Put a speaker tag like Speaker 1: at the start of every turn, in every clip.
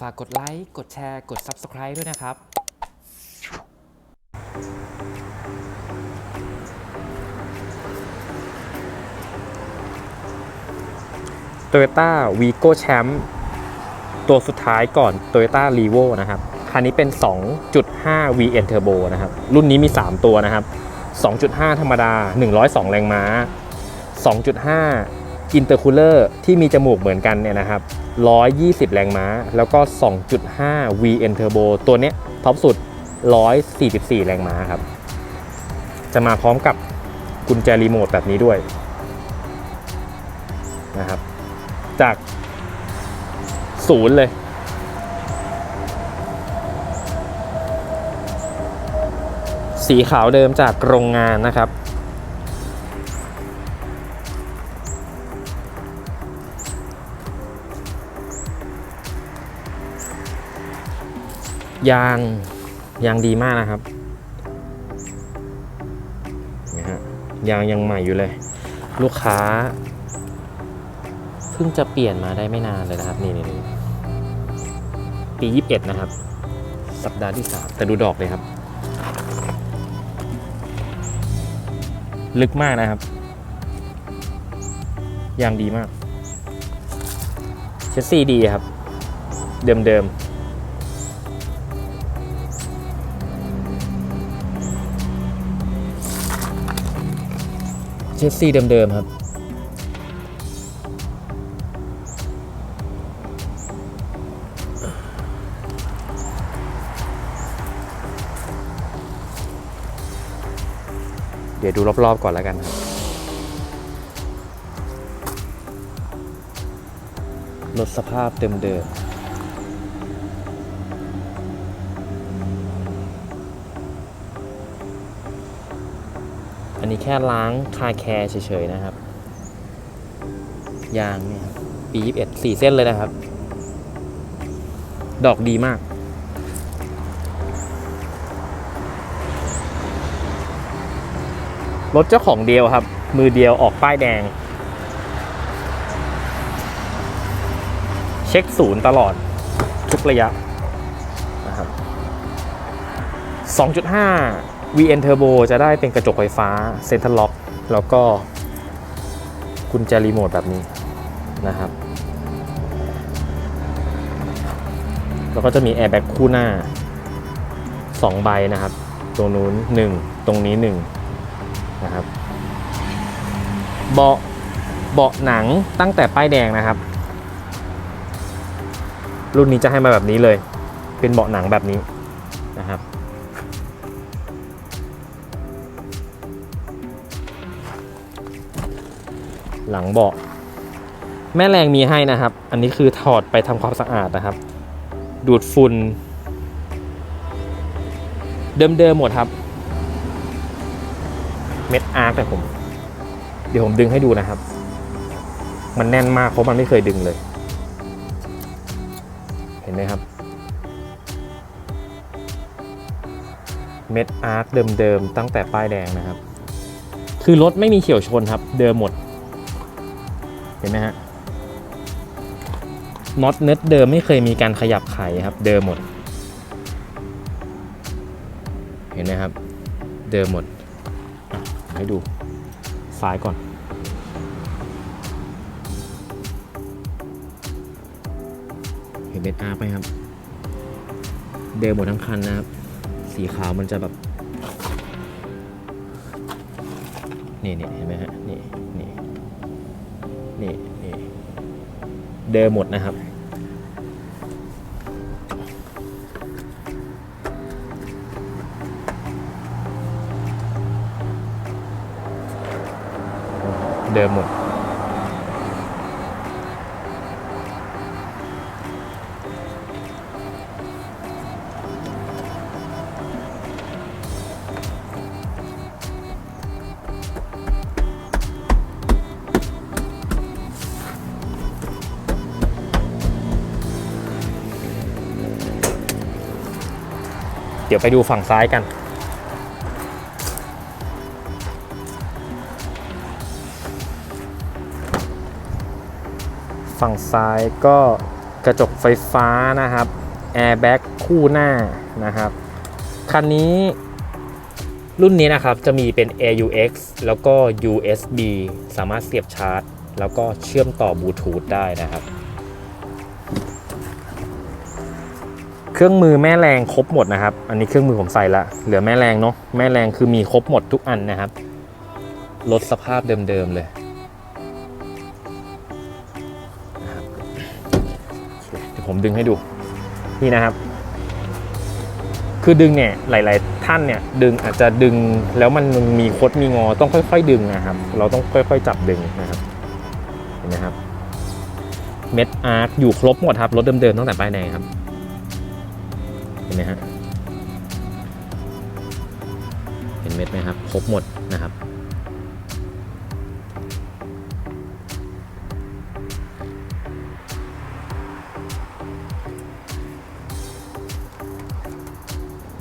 Speaker 1: ฝากกดไลค์กดแชร์ กด Subscribe ด้วยนะครับ
Speaker 2: Toyota Vigo Champ ตัวสุดท้ายก่อน Toyota r e v o นะครับ คันนี้เป็น 2.5 VN Turbo นะครับ รุ่นนี้มี 3 ตัวนะครับ 2.5 ธรรมดา 102 แรงม้า 2.5 Intercooler ที่มีจมูกเหมือนกันเนี่ยนะครับ 120 แรงม้า แล้วก็ 2.5 VN Turbo ตัวเนี้ยท็อปสุด 144 แรงม้าครับ จะมาพร้อมกับกุญแจรีโมทแบบนี้ด้วยนะครับ จากศูนย์เลยสีขาวเดิมจากโรงงานนะครับ ยางยางดีมากนะครับนะฮะยางยังใหม่อยู่เลย ลูกค้าเพิ่งจะเปลี่ยนมาได้ไม่นานเลยนะครับ นี่นี่นี่ปี21นะครับ สัปดาห์ที่3แต่ดูดอกเลยครับ ลึกมากนะครับยางดีมากเชสซีดีครับ เดิมเดิมๆ เชสซีเดิมเดิมๆครับ เดี๋ยวดูรอบๆก่อนแล้วกันครับรถสภาพเดิมๆ นี้แค่ล้างคาแคร์เฉยๆนะครับ ยางเนี่ยครับปี21สี่เส้นเลยนะครับ ดอกดีมาก รถเจ้าของเดียวครับ มือเดียวออกป้ายแดง เช็คศูนย์ตลอดทุกระยะนะครับ2.5 VN Turbo จะได้เป็นกระจกไฟฟ้าเซ็นทรัลล็อกแล้วก็กุญแจรีโมทแบบนี้นะครับ แล้วก็จะมีแอร์แบ็กคู่หน้า 2 ใบนะครับ ตรงนู้น 1 ตรงนี้ 1 นะครับ เบาะเบาะหนังตั้งแต่ป้ายแดงนะครับ รุ่นนี้จะให้มาแบบนี้เลย เป็นเบาะหนังแบบนี้นะครับ หลังเบาะแม่แรงมีให้นะครับ อันนี้คือถอดไปทำความสะอาดนะครับ ดูดฝุ่นเดิมๆหมดครับ เม็ดอาร์คแต่ผม เดี๋ยวผมดึงให้ดูนะครับ มันแน่นมากเพราะมันไม่เคยดึงเลย เห็นไหมครับ เม็ดอาร์คเดิมๆตั้งแต่ป้ายแดงนะครับ คือรถไม่มีเฉียวชนครับ เดิมหมด ห็นไหมฮะน็อตเน็ตเดิมไม่เคยมีการขยับไขครับ เดิมหมด เห็นไหมครับ เดิมหมดให้ดูซ้ายก่อนเห็นเบสอาไปครับ เดิมหมดทั้งคันนะครับ สีขาวมันจะแบบ นี่นี่เห็นไหมฮะ นี่นี่ นี่นี่เดิมหมดนะครับ เดิมหมด เดี๋ยวไปดูฝั่งซ้ายกัน ฝั่งซ้ายก็กระจกไฟฟ้านะครับแอร์แบ็กคู่หน้านะครับ คันนี้รุ่นนี้นะครับจะมีเป็น AUX แล้วก็ USB สามารถเสียบชาร์จ แล้วก็เชื่อมต่อบลูทูธได้นะครับ เครื่องมือแม่แรงครบหมดนะครับ อันนี้เครื่องมือผมใส่ละ เหลือแม่แรงเนาะ แม่แรงคือมีครบหมดทุกอันนะครับ ลดสภาพเดิมๆเลยนะครับโอเคเดี๋ยวผมดึงให้ดู นี่นะครับ คือดึงเนี่ยหลาย ๆ ท่านเนี่ยดึงอาจจะดึงแล้วมันมีคดมีงอต้องค่อย ๆ ดึงนะครับ เราต้องค่อย ๆ จับดึงนะครับ เห็นไหมครับ เม็ดอาร์คอยู่ครบหมดครับ รถเดิมๆตั้งแต่ป้ายแดงครับ เห็นไหมฮะเห็นเม็ดไหมครับ ครบหมดนะครับ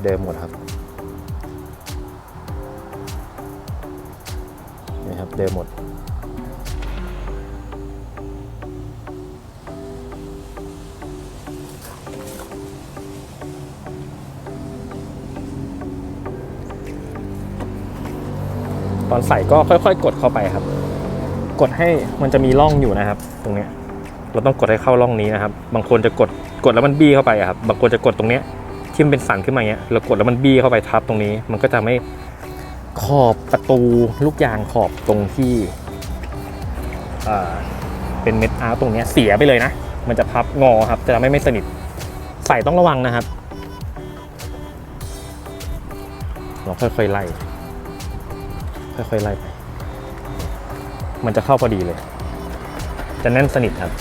Speaker 2: เดิมหมดครับนี่ครับเดิมหมด อนใส่ก็ค่อย ๆ กดเข้าไปครับ กดให้มันจะมีร่องอยู่นะครับ ตรงเนี้ยเราต้องกดให้เข้าร่องนี้นะครับ บางคนจะกดกดแล้วมันบี้เข้าไปอะครับ บางคนจะกดตรงเนี้ยที่มันเป็นสันขึ้นมาเงี้ยเรากดแล้วมันบี้เข้าไปทับตรงนี้ มันก็จะไม่ขอบประตูลูกยางขอบตรงที่เป็นเม็ดอาร์ตตรงเนี้ยเสียไปเลยนะ มันจะพับงอครับ จะทำให้ไม่สนิท ใส่ต้องระวังนะครับ เราค่อยๆไล่ ค่อยๆไล่ไป มันจะเข้าพอดีเลย จะแน่นสนิทครับ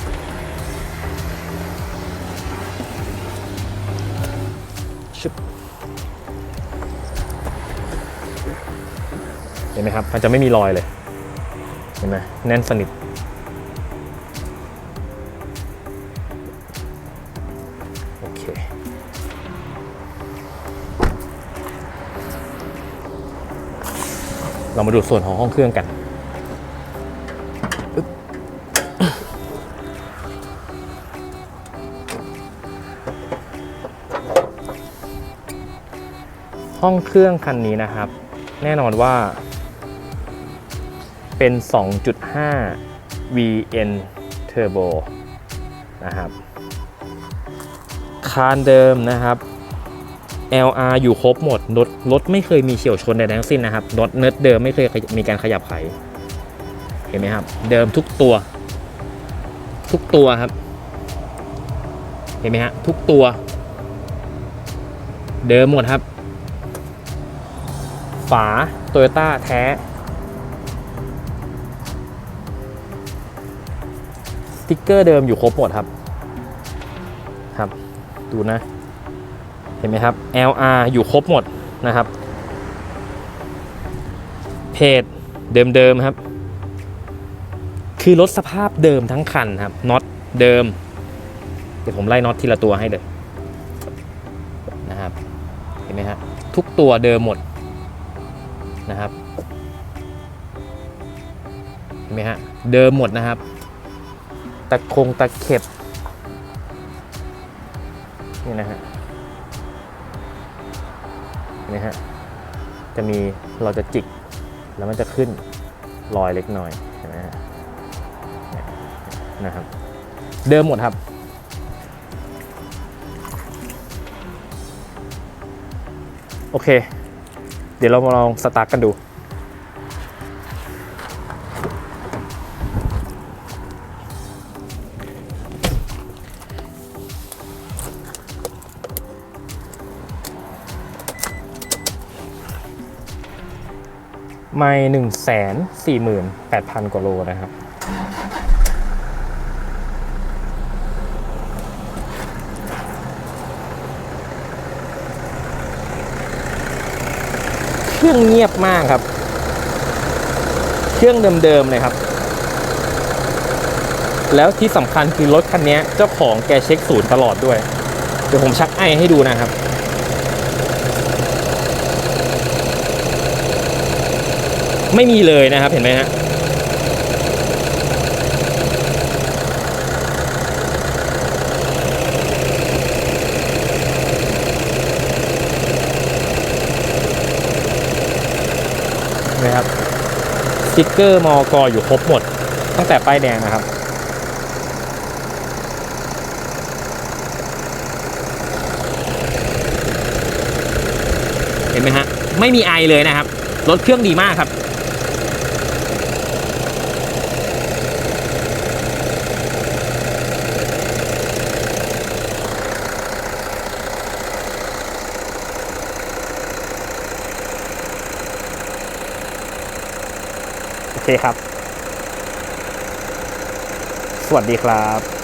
Speaker 2: ชึบ เห็นไหมครับ มันจะไม่มีรอยเลย เห็นไหมแน่นสนิท เรามาดูส่วนของห้องเครื่องกัน ห้องเครื่องคันนี้นะครับ แน่นอนว่าเป็น 2.5 VN Turbo นะครับ คานเดิมนะครับ LR อยู่ครบหมดรถรถไม่เคยมีเฉียวชนใดทั้งสิ้นนะครับรถเนิร์ดเดิมไม่เคยมีการขยับไข เห็นไหมครับ เดิมทุกตัว ทุกตัวครับ เห็นไหมฮะทุกตัว เดิมหมดครับ ฝาโตโยต้าแท้สติ๊กเกอร์เดิมอยู่ครบหมดครับ ครับ ดูนะ ห็นไหมครับ LR อยู่ครบหมดนะครับ เพจเดิมๆครับ คือรถสภาพเดิมทั้งคันครับน็อตเดิม เดี๋ยวผมไล่น็อตทีละตัวให้เลยนะครับ เห็นไหมฮะทุกตัวเดิมหมดนะครับ เห็นไหมฮะเดิมหมดนะครับ ตะคงตะเข็บนี่นะฮะ นะฮะจะมีเราจะจิกแล้วมันจะขึ้นลอยเล็กน้อยเห็นไหมฮะเนี่ยนะครับ เดิมหมดครับ โอเค เดี๋ยวเรามาลองสตาร์ทกันดู ไม่หนึ่งแสนสี่หมื่นแปดพันกว่าโลนะครับ เครื่องเงียบมากครับ เครื่องเดิมๆเลยครับ แล้วที่สำคัญคือรถคันนี้เจ้าของแกเช็คศูนย์ตลอดด้วย เดี๋ยวผมชักไอให้ดูนะครับ ไม่มีเลยนะครับเห็นไหมฮะนะครับสติ๊กเกอร์มอกออยู่ครบหมด ตั้งแต่ป้ายแดงนะครับ เห็นไหมฮะ ไม่มีไอเลยนะครับ รถเครื่องดีมากครับ โอเคครับ สวัสดีครับ